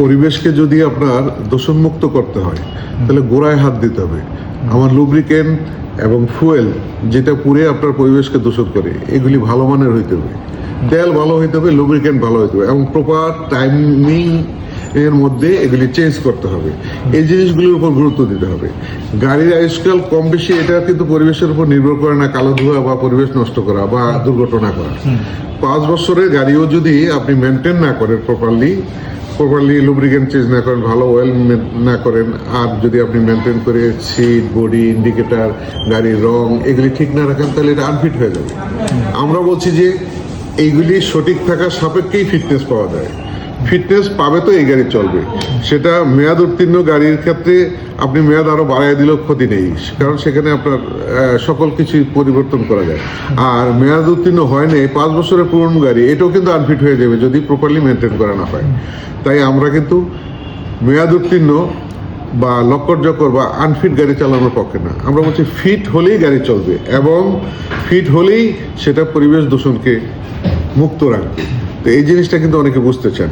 পরিবেশকে যদি আপনার দূষণমুক্ত করতে হয় তাহলে গোড়ায় হাত দিতে হবে। আমার লুব্রিকেন্ট এবং ফুয়েল যেটা পুড়ে আপনার পরিবেশকে দূষণ করে এগুলি ভালো মানের হইতে হবে। তেল ভালো হইতে হবে লুব্রিকেন্ট ভালো হইতে হবে এবং প্রপার টাইমিং এর মধ্যে এগুলি চেঞ্জ করতে হবে। এই জিনিসগুলোর উপর গুরুত্ব দিতে হবে। গাড়ির আয়ুষ্কাল কম বেশি এটা কিন্তু পরিবেশের উপর নির্ভর করে না কালো ধোয়া বা পরিবেশ নষ্ট করা বা দুর্ঘটনা করা। পাঁচ বছরের গাড়িও যদি আপনি মেনটেন না করেন প্রপারলি প্রপারলি লুব্রিকেন্ট চেঞ্জ না করেন, ভালো অয়েল না করেন, আর যদি আপনি মেনটেন করে সিট বডি ইন্ডিকেটার গাড়ির রং এগুলি ঠিক না রাখেন, তাহলে এটা আনফিট হয়ে যাবে। আমরা বলছি যে এইগুলি সঠিক থাকার সাপেক্ষেই ফিটনেস পাওয়া যায়। ফিটনেস পাবে তো এই গাড়ি চলবে। সেটা মেয়াদ উত্তীর্ণ গাড়ির ক্ষেত্রে আপনি মেয়াদ আরও বাড়াই দিলেও ক্ষতি নেই। কারণ সেখানে আপনার সকল কিছু পরিবর্তন করা যায়। আর মেয়াদ উত্তীর্ণ হয় নাই, পাঁচ বছরের পুরনো গাড়ি, এটাও কিন্তু আনফিট হয়ে যাবে যদি প্রপারলি মেনটেন করা না হয়। তাই আমরা কিন্তু মেয়াদ উত্তীর্ণ বা লক্কর জকর বা আনফিট গাড়ি চালানোর পক্ষে না। আমরা বলছি ফিট হলেই গাড়ি চলবে এবং ফিট হলেই সেটা পরিবেশ দূষণকে মুক্ত রাখবে। তো এই জিনিসটা কিন্তু অনেকে বুঝতে চায় না।